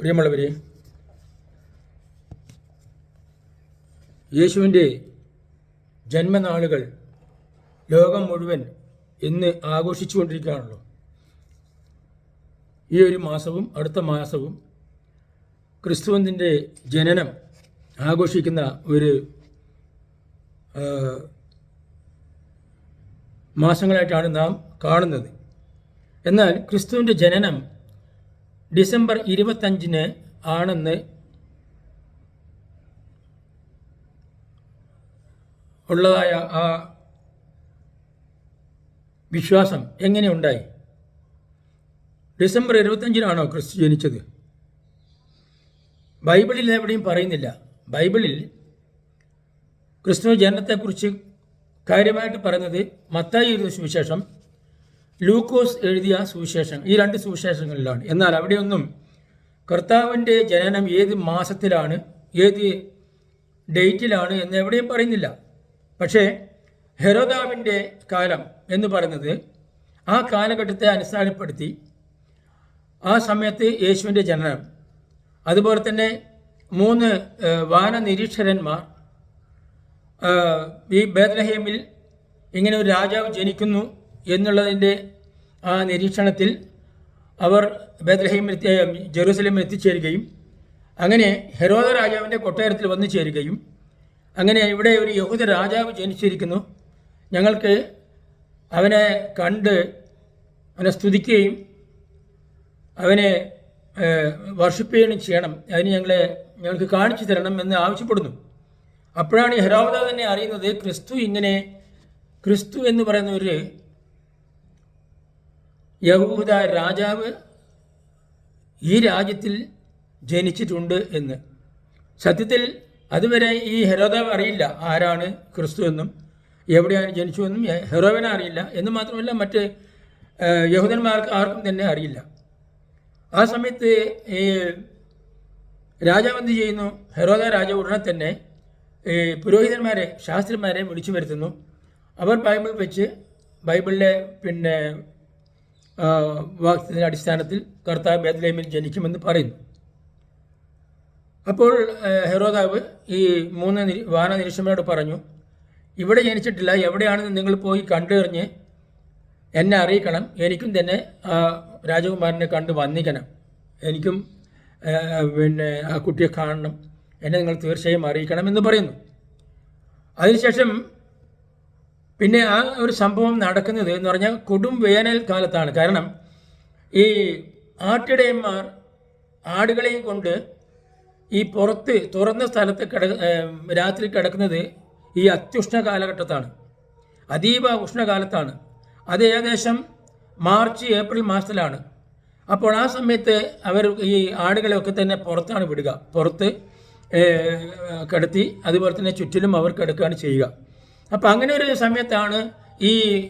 പ്രിയമുള്ളവരെ യേശുവിന്റെ ജന്മനാളുകൾ ലോകം മുഴുവൻ ഇന്ന് ആഘോഷിച്ചുകൊണ്ടിരിക്കുകയാണല്ലോ. ഈ ഒരു മാസവും അടുത്ത മാസവും ക്രിസ്തുവിന്റെ ജനനം ആഘോഷിക്കുന്ന ഒരു മാസങ്ങളായിട്ടാണ് നാം കാണുന്നത്. എന്നാൽ ക്രിസ്തുവിന്റെ ജനനം ഡിസംബർ ഇരുപത്തഞ്ചിന് ആണെന്ന് ഉള്ളതായ ആ വിശ്വാസം എങ്ങനെയുണ്ടായി ഡിസംബർ ഇരുപത്തഞ്ചിനാണോ ക്രിസ്തു ജനിച്ചത്? ബൈബിളിൽ എവിടെയും പറയുന്നില്ല. ബൈബിളിൽ ക്രിസ്തു ജനനത്തെക്കുറിച്ച് കാര്യമായിട്ട് പറയുന്നത് മത്തായി സുവിശേഷം ലൂക്കോസ് എഴുതിയ സുവിശേഷം ഈ രണ്ട് സുവിശേഷങ്ങളിലാണ്. എന്നാൽ അവിടെയൊന്നും കർത്താവിന്റെ ജനനം ഏത് മാസത്തിലാണ് ഏത് ഡേറ്റിലാണ് എന്ന് എവിടെയും പറയുന്നില്ല. പക്ഷേ ഹെരോദാവിന്റെ കാലം എന്ന് പറയുന്നത് ആ കാലഘട്ടത്തെ അടിസ്ഥാനപ്പെടുത്തി ആ സമയത്ത് യേശുവിന്റെ ജനനം. അതുപോലെ തന്നെ മൂന്ന് വാന നിരീക്ഷകന്മാർ ഏഹ്, ഈ ബേദ്ലഹേമിൽ ഇങ്ങനെ ഒരു രാജാവ് ജനിക്കുന്നു എന്നുള്ളതിന്റെ ആ നിരീക്ഷണത്തിൽ അവർ ബേദ്രഹീമിൽ ജെറൂസലേമിൽ എത്തിച്ചേരുകയും അങ്ങനെ ഹെരോദ രാജാവിന്റെ കൊട്ടാരത്തിൽ വന്നു ചേരുകയും അങ്ങനെ ഇവിടെ ഒരു യഹൂദ രാജാവ് ജനിച്ചിരിക്കുന്നു. ഞങ്ങൾക്ക് അവനെ കണ്ട് അവനെ സ്തുതിക്കുകയും അവനെ വർഷിപ്പുകയും ചെയ്യണം. അതിന് ഞങ്ങളെ ഞങ്ങൾക്ക് കാണിച്ചു തരണം എന്ന് ആവശ്യപ്പെടുന്നു. അപ്പോഴാണ് ഹെരോദ തന്നെ അറിയുന്നത് ക്രിസ്തു ഇങ്ങനെ ക്രിസ്തു എന്ന് പറയുന്ന ഒരു യഹൂദ രാജാവ് ഈ രാജ്യത്തിൽ ജനിച്ചിട്ടുണ്ട് എന്ന്. സത്യത്തിൽ അതുവരെ ഈ ഹെരോദാവ് അറിയില്ല ആരാണ് ക്രിസ്തു എന്നും എവിടെയാണ് ജനിച്ചുവെന്നും ഹെറോവിനെ അറിയില്ല എന്ന് മാത്രമല്ല മറ്റ് യഹൂദന്മാർക്ക് ആർക്കും തന്നെ അറിയില്ല. ആ സമയത്ത് ഈ രാജാവ് എന്ത് ചെയ്യുന്നു? ഹെറോദ രാജാവ് ഉടനെ തന്നെ പുരോഹിതന്മാരെ ശാസ്ത്രന്മാരെ വിളിച്ചു വരുത്തുന്നു. അവർ ബൈബിൾ വെച്ച് ബൈബിളിലെ പിന്നെ ആ, വാക്യത്തിന്റെ അടിസ്ഥാനത്തിൽ കർത്താവ് ബേദ്ലേമിൽ ജനിക്കുമെന്ന് പറയുന്നു. അപ്പോൾ ഹെറോദാവ് ഈ മൂന്ന് വാന നിരീക്ഷകരോട് പറഞ്ഞു ഇവിടെ ജനിച്ചിട്ടില്ല എവിടെയാണെന്ന് നിങ്ങൾ പോയി കണ്ടെറിഞ്ഞ് എന്നെ അറിയിക്കണം. എനിക്കും തന്നെ രാജകുമാരനെ കണ്ട് വന്നിക്കണം എനിക്കും പിന്നെ ആ കുട്ടിയെ കാണണം. എന്നെ നിങ്ങൾ തീർച്ചയായും അറിയിക്കണം എന്ന് പറയുന്നു. അതിനുശേഷം പിന്നെ ആ ഒരു സംഭവം നടക്കുന്നത് എന്ന് പറഞ്ഞാൽ കൊടും വേനൽ കാലത്താണ്. കാരണം ഈ ആട്ടിടയന്മാർ ആടുകളെയും കൊണ്ട് ഈ പുറത്ത് തുറന്ന സ്ഥലത്ത് കിട രാത്രി കിടക്കുന്നത് ഈ അത്യുഷ്ണ കാലഘട്ടത്താണ്. അതീവ ഉഷ്ണകാലത്താണ് അത് ഏകദേശം മാർച്ച് ഏപ്രിൽ മാസത്തിലാണ്. അപ്പോൾ ആ സമയത്ത് അവർ ഈ ആടുകളെയൊക്കെ തന്നെ പുറത്താണ് വിടുക. പുറത്ത് കിടത്തി അതുപോലെ തന്നെ ചുറ്റിലും അവർ കിടക്കുകയാണ് ചെയ്യുക. അപ്പോൾ അങ്ങനെ ഒരു സമയത്താണ് ഈ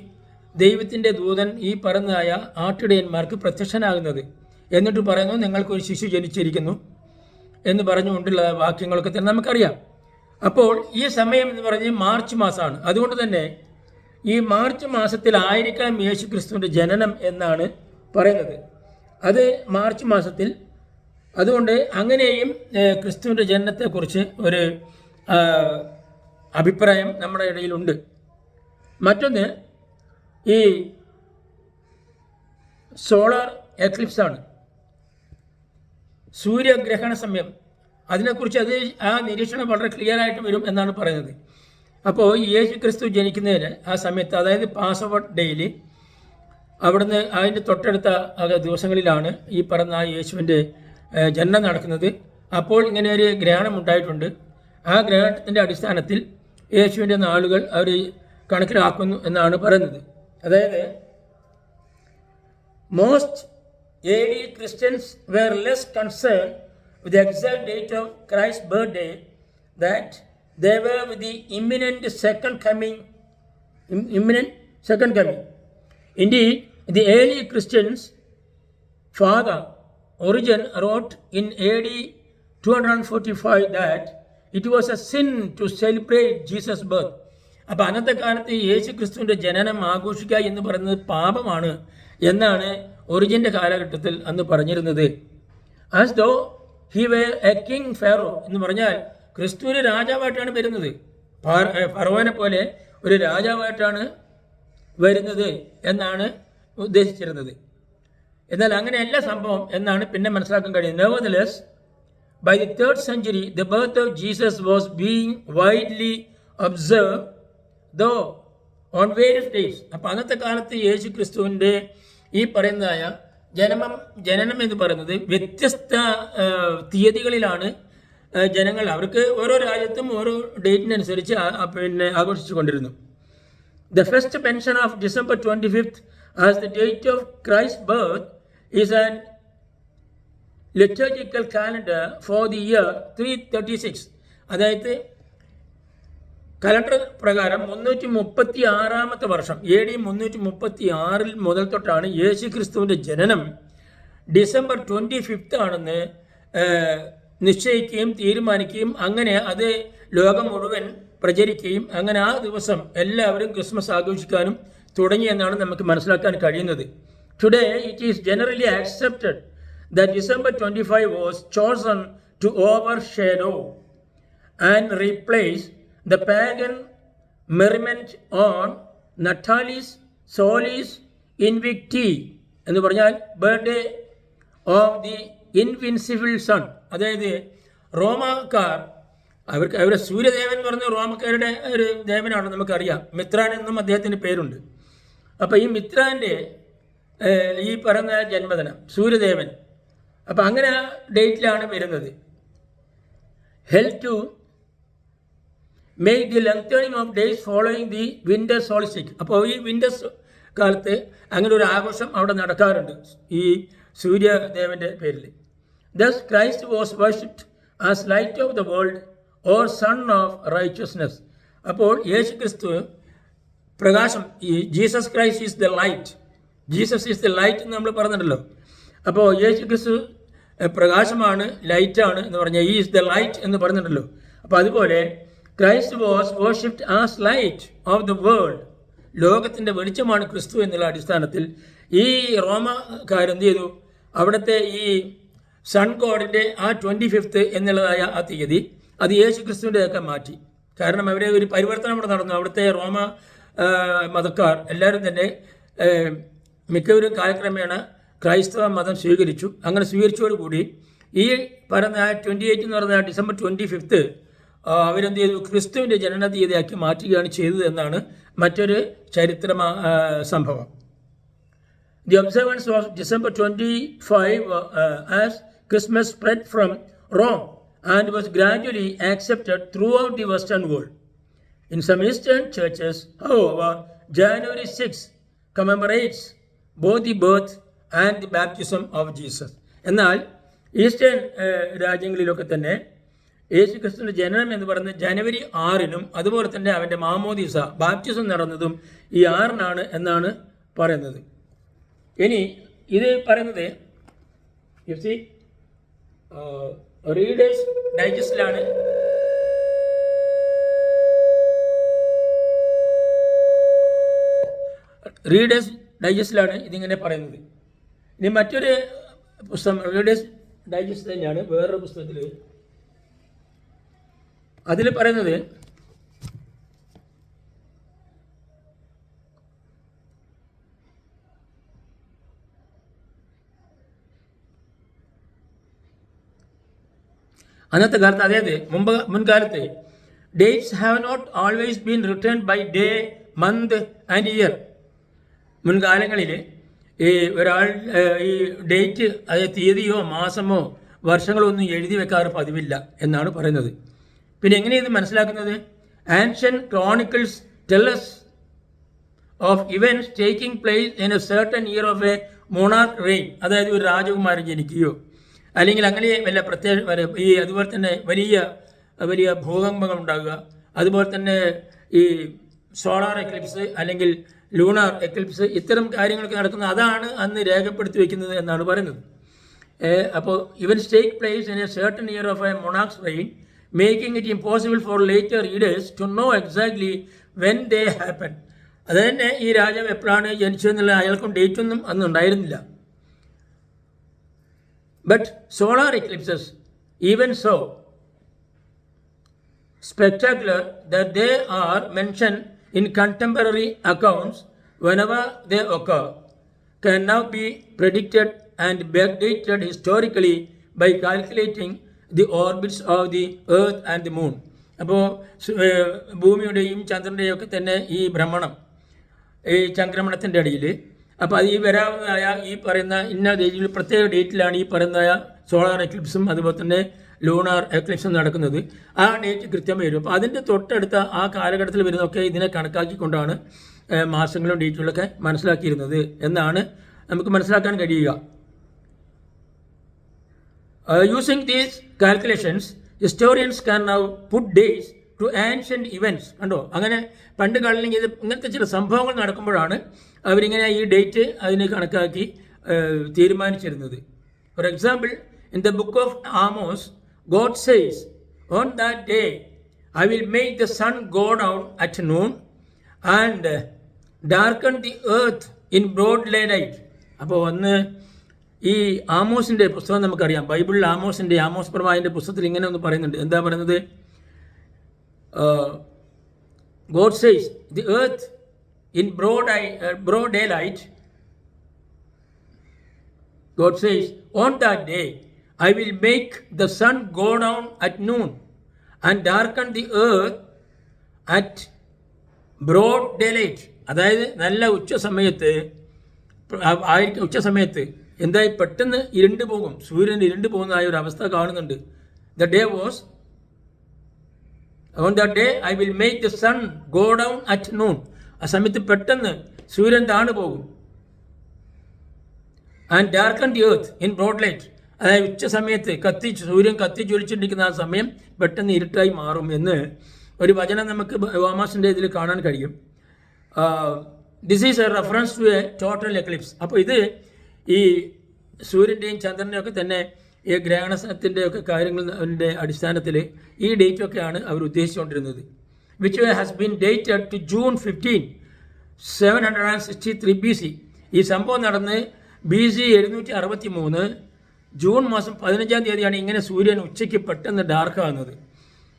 ദൈവത്തിന്റെ ദൂതൻ ഈ പറഞ്ഞതായ ആട്ടിടയന്മാർക്ക് പ്രത്യക്ഷനാകുന്നത്. എന്നിട്ട് പറയുന്നു നിങ്ങൾക്കൊരു ശിശു ജനിച്ചിരിക്കുന്നു. എന്ന് പറഞ്ഞുകൊണ്ടുള്ള വാക്യങ്ങളൊക്കെ തന്നെ നമുക്കറിയാം. അപ്പോൾ ഈ സമയം എന്ന് പറഞ്ഞ് മാർച്ച് മാസമാണ്. അതുകൊണ്ട് തന്നെ ഈ മാർച്ച് മാസത്തിൽ ആയിരിക്കണം യേശു ക്രിസ്തുവിന്റെ ജനനം എന്നാണ് പറയുന്നത്. അത് മാർച്ച് മാസത്തിൽ. അതുകൊണ്ട് അങ്ങനെയും ക്രിസ്തുവിന്റെ ജനനത്തെക്കുറിച്ച് ഒരു അഭിപ്രായം നമ്മുടെ ഇടയിലുണ്ട്. മറ്റൊന്ന് ഈ സോളാർ എക്ലിപ്സാണ് സൂര്യഗ്രഹണ സമയം. അതിനെക്കുറിച്ച് അത് ആ നിരീക്ഷണം വളരെ ക്ലിയർ ആയിട്ട് വരും എന്നാണ് പറയുന്നത്. അപ്പോൾ യേശു ക്രിസ്തു ജനിക്കുന്നതിന് ആ സമയത്ത് അതായത് പാസ് ഡേയിൽ അവിടുന്ന് അതിന്റെ തൊട്ടടുത്ത ദിവസങ്ങളിലാണ് ഈ പറഞ്ഞ ആ യേശുവിന്റെ ജനനം നടക്കുന്നത്. അപ്പോൾ ഇങ്ങനെ ഒരു ഗ്രഹണം ഉണ്ടായിട്ടുണ്ട്. ആ ഗ്രഹണത്തിന്റെ അടിസ്ഥാനത്തിൽ യേശുവിൻ്റെ നാളുകൾ അവർ കണക്കിലാക്കുന്നു എന്നാണ് പറയുന്നത് അതായത് Most early Christians were less concerned with the exact date of Christ's birthday that they were with the imminent second coming, im- imminent second coming. Indeed, the early Christians' father Origen wrote in AD 245 that it was a sin to celebrate Jesus birth അപ്പം അന്നത്തെ കാലത്ത് യേശു ക്രിസ്തുവിന്റെ ജനനം ആഘോഷിക്കുക എന്ന് പറയുന്നത് പാപമാണ് എന്നാണ് ഒറിജിന്റെ കാലഘട്ടത്തിൽ അന്ന് പറഞ്ഞിരുന്നത്. As though he were a king pharaoh എന്ന് പറഞ്ഞാൽ ക്രിസ്തുവിന് രാജാവായിട്ടാണ് വരുന്നത്. ഫറോനെ പോലെ ഒരു രാജാവായിട്ടാണ് വരുന്നത് എന്നാണ് ഉദ്ദേശിച്ചിരുന്നത്. എന്നാൽ അങ്ങനെയല്ല സംഭവം എന്നാണ് പിന്നെ മനസ്സിലാക്കാൻ കഴിയുന്നത്. Nevertheless by the third century, the birth of Jesus was being widely observed, though on various days. അപ്പോൾ അന്നത്തെ കാലത്ത് യേശു ക്രിസ്തുവിന്റെ ഈ പറയുന്നതായ ജനനം ജനനം എന്ന് പറയുന്നത് വ്യത്യസ്ത തീയതികളിലാണ് ജനങ്ങൾ അവർക്ക് ഓരോ രാജ്യത്തും ഓരോ ഡേറ്റിനനുസരിച്ച് പിന്നെ ആഘോഷിച്ചു കൊണ്ടിരുന്നു The first mention of December 25th as the date of Christ's birth is an liturgical calendar for the year 336. അതായത് കലണ്ടർ പ്രകാരം മുന്നൂറ്റി മുപ്പത്തി ആറാമത്തെ വർഷം എ ഡി മുന്നൂറ്റി മുപ്പത്തി ആറിൽ മുതൽ തൊട്ടാണ് യേശു ക്രിസ്തുവിന്റെ ജനനം ഡിസംബർ ട്വന്റി ഫിഫ്ത്ത് ആണെന്ന് നിശ്ചയിക്കുകയും തീരുമാനിക്കുകയും അങ്ങനെ അത് ലോകം മുഴുവൻ പ്രചരിക്കുകയും അങ്ങനെ ആ ദിവസം എല്ലാവരും ക്രിസ്മസ് ആഘോഷിക്കാനും തുടങ്ങിയെന്നാണ് നമുക്ക് മനസ്സിലാക്കാൻ കഴിയുന്നത് today it is generally accepted twenty five was chosen to overshadow and replace the pagan merriment on Natalis Solis Invicti എന്ന് പറഞ്ഞാൽ birthday of the invincible sun അതായത് റോമാക്കാർ അവർക്ക് അവരുടെ സൂര്യദേവൻ എന്ന് പറഞ്ഞ റോമക്കാരുടെ ഒരു ദേവനാണ് നമുക്കറിയാം. മിത്രാൻ എന്നും അദ്ദേഹത്തിന്റെ പേരുണ്ട്. അപ്പോൾ ഈ മിത്രാന്റെ ഈ പറയുന്ന ജന്മദിനം സൂര്യദേവൻ അപ്പോൾ അങ്ങനെ ഡേറ്റിലാണ് വരുന്നത്. Help to make the lengthening of days following the winter solstice അപ്പോൾ ഈ വിന്റർ കാലത്ത് അങ്ങനെ ഒരു ആഘോഷം അവിടെ നടക്കാറുണ്ട് ഈ സൂര്യദേവന്റെ പേരിൽ. Thus Christ was worshipped as light of the world or sun of righteousness അപ്പോൾ യേശു ക്രിസ്തു പ്രകാശം ഈ Jesus Christ is the light Jesus is the light എന്ന് നമ്മൾ പറഞ്ഞിട്ടുണ്ടല്ലോ. അപ്പോൾ യേശു ക്രിസ്തു പ്രകാശമാണ് ലൈറ്റാണ് എന്ന് പറഞ്ഞാൽ ഈ ഇസ് ദ ലൈറ്റ് എന്ന് പറഞ്ഞിട്ടുണ്ടല്ലോ അപ്പോൾ അതുപോലെ Christ was worshipped as light of the world ലോകത്തിന്റെ വെളിച്ചമാണ് ക്രിസ്തു എന്നുള്ള അടിസ്ഥാനത്തിൽ ഈ റോമക്കാരെന്ത് ചെയ്തു? അവിടുത്തെ ഈ സൺ ഗോഡിന്റെ ആ ട്വന്റി ഫിഫ്ത്ത് എന്നുള്ളതായ ആ തീയതി അത് യേശു ക്രിസ്തുവിന്റെയൊക്കെ മാറ്റി. കാരണം അവരെ ഒരു പരിവർത്തനം ഇവിടെ നടന്നു. അവിടുത്തെ റോമ മതക്കാർ എല്ലാവരും തന്നെ മിക്കവരും കാലക്രമേണ ക്രൈസ്തവ മതം സ്വീകരിച്ചു. അങ്ങനെ സ്വീകരിച്ചതോടുകൂടി ഈ പറയുന്ന ട്വന്റി എയ്റ്റ് എന്ന് പറഞ്ഞ ഡിസംബർ ട്വന്റി ഫിഫ്ത്ത് അവരെന്ത് ചെയ്തു? ക്രിസ്തുവിന്റെ ജനനതീയതയാക്കി മാറ്റുകയാണ് ചെയ്തത് എന്നാണ് മറ്റൊരു ചരിത്ര സംഭവം. The observance of December twenty five as Christmas spread from Rome and was gradually accepted throughout the western world in some eastern churches however January six commemorates both the birth and the baptism of Jesus. എന്നാൽ eastern രാജ്യങ്ങളിലൊക്കെ തന്നെ യേശു ക്രിസ്തുവിന്റെ ജനനം എന്ന് പറയുന്നത് ജനുവരി ആറിനും അതുപോലെ തന്നെ അവന്റെ മാമോദീസ ബാപ്റ്റിസം നടന്നതും ഈ ആറിനാണ് എന്നാണ് പറയുന്നത്. ഇനി ഇത് പറയുന്നത് റീഡേഴ്സ് ഡൈജസ്റ്റിലാണ് റീഡേഴ്സ് ഡൈജസ്റ്റിലാണ് ഇതിങ്ങനെ പറയുന്നത്. ഇനി മറ്റൊരു പുസ്തകം റീഡേഴ്സ് ഡൈജസ്റ്റ് തന്നെയാണ്. വേറൊരു പുസ്തകത്തിൽ അതിൽ പറയുന്നത് അന്നത്തെ കാലത്ത് അതായത് മുമ്പ് മുൻകാലത്ത് dates have not always been written by day month and year മുൻകാലങ്ങളിൽ ഈ ഒരാൾ ഈ ഡേറ്റ് അതായത് തീയതിയോ മാസമോ വർഷങ്ങളോ ഒന്നും എഴുതി വെക്കാറ് പതിവില്ല എന്നാണ് പറയുന്നത്. പിന്നെ എങ്ങനെയാണ് ഇത് മനസ്സിലാക്കുന്നത്? Ancient chronicles tells of events taking place in a certain year of a monarch reign അതായത് ഒരു രാജകുമാരൻ ജനിക്കുകയോ അല്ലെങ്കിൽ അങ്ങനെ വല്ല പ്രത്യേക ഈ അതുപോലെ തന്നെ വലിയ വലിയ ഭൂകമ്പങ്ങൾ ഉണ്ടാകുക അതുപോലെ തന്നെ ഈ സോളാർ എക്ലിപ്സ് അല്ലെങ്കിൽ ലൂണാർ എക്ലിപ്സ് ഇത്തരം കാര്യങ്ങളൊക്കെ നടക്കുന്ന അതാണ് അന്ന് രേഖപ്പെടുത്തി വയ്ക്കുന്നത് എന്നാണ് പറയുന്നത്. അപ്പോൾ ഇവൻ take place in a certain year of a monarchs reign making it impossible for later readers to know exactly when they happen അത് തന്നെ ഈ രാജാവ് എപ്പോഴാണ് ജനിച്ചതെന്നുള്ള അയാൾക്കും ഡേറ്റ് ഒന്നും അന്ന് ഉണ്ടായിരുന്നില്ല. But solar eclipses even so spectacular that they are mentioned in contemporary accounts whenever they occur, can now be predicted and backdated historically by calculating the orbits of the earth and the moon. അപ്പോൾ ഭൂമിയുടെയും ചന്ദ്രന്റെയും ഒക്കെ തന്നെ ഈ ഭ്രമണം ഈ ചംക്രമണത്തിന്റെ ഇടയിൽ അപ്പോൾ അത് ഈ വരാവുന്നതായ ഈ പറയുന്ന ഇന്ന ഡേറ്റിൽ പ്രത്യേക ഡേറ്റിലാണ് ഈ പറയുന്നതായ സോളാർ എക്ലിപ്സും അതുപോലെ തന്നെ ലൂണാർ എക്ലിപ്സ് നടക്കുന്നത്. ആ ഡേറ്റ് കൃത്യം വരും. അപ്പോൾ അതിന്റെ തൊട്ടടുത്ത ആ കാലഘട്ടത്തിൽ വരുന്നതൊക്കെ ഇതിനെ കണക്കാക്കിക്കൊണ്ടാണ് മാസങ്ങളും ഡേറ്റുകളൊക്കെ മനസ്സിലാക്കിയിരുന്നത് എന്നാണ് നമുക്ക് മനസ്സിലാക്കാൻ കഴിയുക. Using these calculations historians can now put dates to ancient events കണ്ടോ? അങ്ങനെ പണ്ട് കാലങ്ങളിൽ ഇത് ഇങ്ങനത്തെ ചില സംഭവങ്ങൾ നടക്കുമ്പോഴാണ് അവരിങ്ങനെ ഈ ഡേറ്റ് അതിനെ കണക്കാക്കി തീരുമാനിച്ചിരുന്നത്. For example in the book of Amos God says, On that day I will make the sun go down at noon and darken the earth in broad daylight. അപ്പോൾ ഒന്ന് ഈ ആമോസിന്റെ പുസ്തകം നമുക്കറിയാം. ബൈബിളിൽ ആമോസിന്റെ ആമോസ് പ്രമാവിന്റെ പുസ്തകത്തിൽ ഇങ്ങനെ ഒന്ന് പറയുന്നുണ്ട്. എന്താ പറയുന്നത്? God says the earth in broad I broad daylight God says on that day will make the sun go down at noon and darken the earth at broad daylight അതായത് നല്ല ഉച്ച സമയത്ത് ആയിരിക്കും ഉച്ച സമയത്ത് എന്തായി? പെട്ടെന്ന് ഇരുണ്ട് പോകും. സൂര്യൻ ഇരുണ്ട് പോകുന്നതായ ഒരു അവസ്ഥ കാണുന്നുണ്ട്. The day was on the day I will make the sun go down at noon ആ സമയത്ത് പെട്ടെന്ന് സൂര്യൻ താണു പോകും. And darken the earth in broad light അതായത് ഉച്ച സമയത്ത് കത്തി സൂര്യൻ കത്തി ജ്വലിച്ചിരിക്കുന്ന ആ സമയം പെട്ടെന്ന് ഇരുട്ടായി മാറും എന്ന് ഒരു വചനം നമുക്ക് വാമാസിന്റെ ഇതിൽ കാണാൻ കഴിയും. This is a reference to a total eclipse അപ്പോൾ ഇത് ഈ സൂര്യന്റെയും ചന്ദ്രന്റെയും ഒക്കെ തന്നെ ഈ ഗ്രഹണത്തിന്റെ ഒക്കെ കാര്യങ്ങളുടെ അടിസ്ഥാനത്തിൽ ഈ ഡേറ്റ് ഒക്കെയാണ് അവർ ഉദ്ദേശിച്ചുകൊണ്ടിരുന്നത്. Which has been dated to June fifteen seven hundred and sixty three B C ഈ സംഭവം നടന്ന് ബി സി എഴുന്നൂറ്റി അറുപത്തി മൂന്ന് ജൂൺ മാസം പതിനഞ്ചാം തീയതിയാണ് ഇങ്ങനെ സൂര്യൻ ഉച്ചയ്ക്ക് പെട്ടെന്ന് ഡാർക്ക് ആകുന്നത്.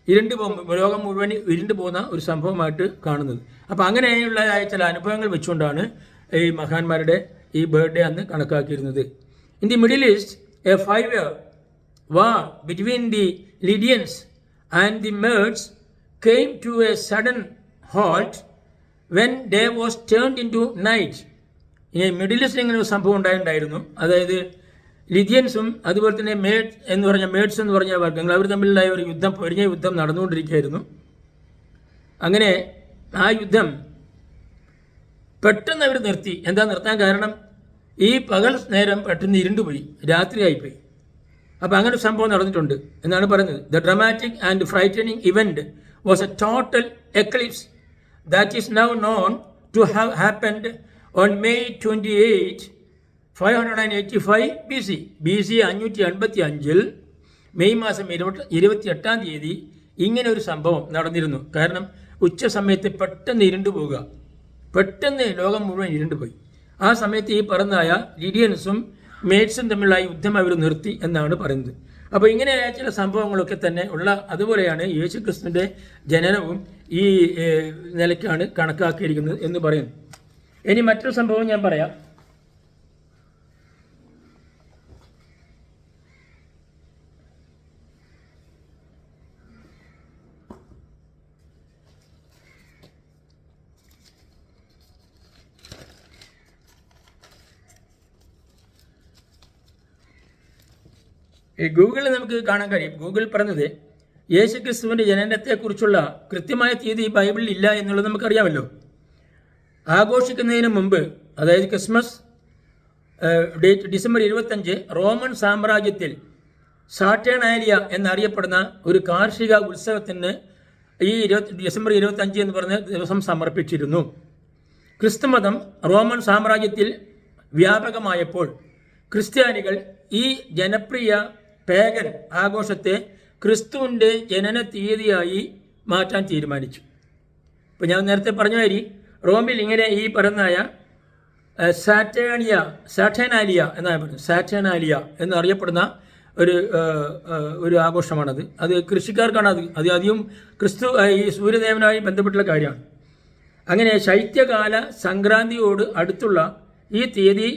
ഇരുണ്ട് ലോകം മുഴുവൻ ഇരുണ്ട് പോകുന്ന ഒരു സംഭവമായിട്ട് കാണുന്നത്. അപ്പോൾ അങ്ങനെയുള്ളതായ ചില അനുഭവങ്ങൾ വെച്ചുകൊണ്ടാണ് ഈ മഹാന്മാരുടെ ഈ ബർത്ത്ഡേ അന്ന് കണക്കാക്കിയിരുന്നത്. In the Middle East a five war between the Lydians and the Medes came to a sudden halt when day was turned into night ഈ മിഡിൽ ഈസ്റ്റ് ഇങ്ങനെ ഒരു സംഭവം ഉണ്ടായിട്ടുണ്ടായിരുന്നു. അതായത് ലിഥിയൻസും അതുപോലെ തന്നെ മേഡ് എന്ന് പറഞ്ഞ മേഡ്സ് എന്ന് പറഞ്ഞ വർഗങ്ങൾ അവർ തമ്മിലുള്ള ഒരു യുദ്ധം പൊരിഞ്ഞ യുദ്ധം നടന്നുകൊണ്ടിരിക്കുകയായിരുന്നു. അങ്ങനെ ആ യുദ്ധം പെട്ടെന്ന് അവർ നിർത്തി. എന്താ നിർത്താൻ കാരണം? ഈ പകൽ നേരം പെട്ടെന്ന് ഇരുണ്ടുപോയി രാത്രിയായിപ്പോയി. അപ്പോൾ അങ്ങനെ ഒരു സംഭവം നടന്നിട്ടുണ്ട് എന്നാണ് പറയുന്നത്. The dramatic and frightening event was a total eclipse that is now known to have happened on May twenty eight five hundred and eighty five B C B C അഞ്ഞൂറ്റി അഞ്ചിൽ മെയ് മാസം ഇരുപത്തി ഇരുപത്തി എട്ടാം തീയതി ഇങ്ങനെ ഒരു സംഭവം നടന്നിരുന്നു. കാരണം ഉച്ച സമയത്ത് പെട്ടെന്ന് ഇരുണ്ടു പോവുക. പെട്ടെന്ന് ലോകം മുഴുവൻ ഇരുണ്ടു പോയി. ആ സമയത്ത് ഈ പറഞ്ഞായ ലിഡിയൻസും മേഡ്സും തമ്മിലുള്ള യുദ്ധം അവർ നിർത്തി എന്നാണ് പറയുന്നത്. അപ്പോൾ ഇങ്ങനെയായ ചില സംഭവങ്ങളൊക്കെ തന്നെ ഉള്ള അതുപോലെയാണ് യേശുക്രിസ്തുവിന്റെ ജനനവും ഈ നിലയ്ക്കാണ് കണക്കാക്കിയിരിക്കുന്നത് എന്ന് പറയുന്നു. ഇനി മറ്റൊരു സംഭവം ഞാൻ പറയാം. ഈ ഗൂഗിളിൽ നമുക്ക് കാണാൻ കഴിയും. ഗൂഗിൾ പറഞ്ഞത് യേശു ക്രിസ്തുവിന്റെ ജനനത്തെക്കുറിച്ചുള്ള കൃത്യമായ തീയതി ബൈബിളിൽ ഇല്ല എന്നുള്ളത് നമുക്കറിയാമല്ലോ. ആഘോഷിക്കുന്നതിന് മുമ്പ് അതായത് ക്രിസ്മസ് ഡേറ്റ് ഡിസംബർ ഇരുപത്തഞ്ച് റോമൻ സാമ്രാജ്യത്തിൽ സാറ്റേണാലിയ എന്നറിയപ്പെടുന്ന ഒരു കാർഷിക ഉത്സവത്തിന് ഈ ഇരുപത്തി ഡിസംബർ ഇരുപത്തഞ്ച് എന്ന് പറഞ്ഞ ദിവസം സമർപ്പിച്ചിരുന്നു. ക്രിസ്തുമതം റോമൻ സാമ്രാജ്യത്തിൽ വ്യാപകമായപ്പോൾ ക്രിസ്ത്യാനികൾ ഈ ജനപ്രിയ പേഗൻ ആഘോഷത്തെ ക്രിസ്തുവിന്റെ ജനന തീയതിയായി മാറ്റാൻ തീരുമാനിച്ചു. ഇപ്പോൾ ഞാൻ നേരത്തെ പറഞ്ഞ മാതിരി റോമിൽ ഇങ്ങനെ ഈ പറഞ്ഞായ സാറ്റേണിയ സാറ്റേനാലിയ എന്നാണ് പറയുന്നത്? സാറ്റേനാലിയ എന്നറിയപ്പെടുന്ന ഒരു ഒരു ആഘോഷമാണത്. അത് കൃഷിക്കാർക്കാണ് അത്. അത് അധികം ക്രിസ്തു ഈ സൂര്യദേവനായി ബന്ധപ്പെട്ടുള്ള കാര്യമാണ്. അങ്ങനെ ശൈത്യകാല സംക്രാന്തിയോട് അടുത്തുള്ള ഈ തീയതി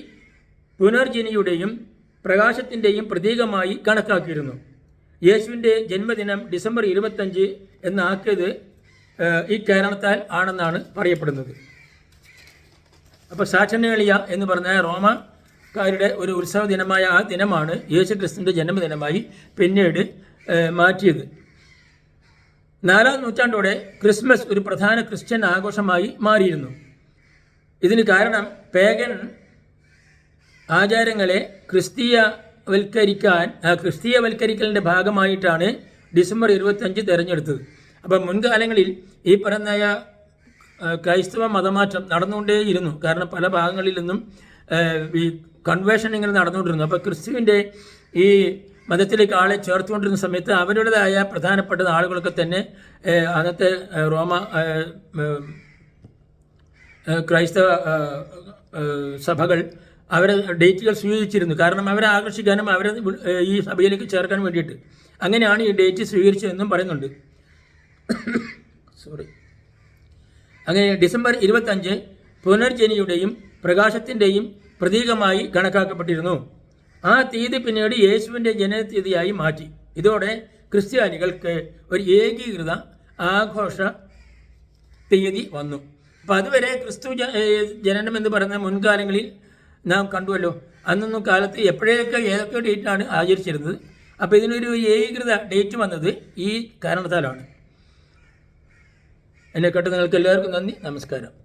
പുനർജനിയുടെയും പ്രകാശത്തിന്റെയും പ്രതീകമായി കണക്കാക്കിയിരുന്നു. യേശുവിന്റെ ജന്മദിനം ഡിസംബർ ഇരുപത്തഞ്ച് എന്നാക്കിയത് ഈ കാരണത്താൽ ആണെന്നാണ് പറയപ്പെടുന്നത്. അപ്പോൾ സാക്ഷനേളിയ എന്ന് പറഞ്ഞ റോമക്കാരുടെ ഒരു ഉത്സവ ദിനമായ ആ ദിനമാണ് യേശു ക്രിസ്തുവിന്റെ ജന്മദിനമായി പിന്നീട് മാറ്റിയത്. നാലാം നൂറ്റാണ്ടോടെ ക്രിസ്മസ് ഒരു പ്രധാന ക്രിസ്ത്യൻ ആഘോഷമായി മാറിയിരുന്നു. ഇതിന് കാരണം പേഗൻ ആചാരങ്ങളെ ക്രിസ്തീയവൽക്കരിക്കാൻ ക്രിസ്തീയ ക്രിസ്തീയവൽക്കരിക്കലിന്റെ ഭാഗമായിട്ടാണ് ഡിസംബർ ഇരുപത്തഞ്ച് തിരഞ്ഞെടുത്തത്. അപ്പം മുൻകാലങ്ങളിൽ ഈ പറഞ്ഞ ക്രൈസ്തവ മതമാറ്റം നടന്നുകൊണ്ടേയിരുന്നു. കാരണം പല ഭാഗങ്ങളിൽ നിന്നും ഈ കൺവേഷൻ ഇങ്ങനെ നടന്നുകൊണ്ടിരുന്നു. അപ്പോൾ ക്രിസ്തുവിന്റെ ഈ മതത്തിലേക്ക് ആളെ ചേർത്തുകൊണ്ടിരുന്ന സമയത്ത് അവരുടേതായ പ്രധാനപ്പെട്ട ആളുകളൊക്കെ തന്നെ അന്നത്തെ റോമ ക്രൈസ്തവ സഭകൾ അവരെ ഡേറ്റുകൾ സ്വീകരിച്ചിരുന്നു. കാരണം അവരെ ആകർഷിക്കാനും അവരെ ഈ സഭയിലേക്ക് ചേർക്കാൻ വേണ്ടിയിട്ട്. അങ്ങനെയാണ് ഈ ഡേറ്റ് സ്വീകരിച്ചതെന്നും പറയുന്നുണ്ട്. സോറി അങ്ങനെ ഡിസംബർ ഇരുപത്തഞ്ച് പുനർജനിയുടെയും പ്രകാശത്തിന്റെയും പ്രതീകമായി കണക്കാക്കപ്പെട്ടിരുന്നു. ആ തീയതി പിന്നീട് യേശുവിന്റെ ജനനത്തീയതിയായി മാറ്റി. ഇതോടെ ക്രിസ്ത്യാനികൾക്ക് ഒരു ഏകീകൃത ആഘോഷ തീയതി വന്നു. അപ്പം അതുവരെ ക്രിസ്തു ജനനം എന്ന് പറയുന്ന മുൻകാലങ്ങളിൽ നാം കണ്ടുവല്ലോ. അന്നൊന്നും കാലത്ത് എപ്പോഴൊക്കെ ഏതൊക്കെ ഡേറ്റാണ് ആചരിച്ചിരുന്നത്. അപ്പോൾ ഇതിനൊരു ഏകീകൃത ഡേറ്റ് വന്നത് ഈ കാരണത്താലാണ്. എന്നെ കേട്ട് നിങ്ങൾക്ക് എല്ലാവർക്കും നന്ദി. നമസ്കാരം.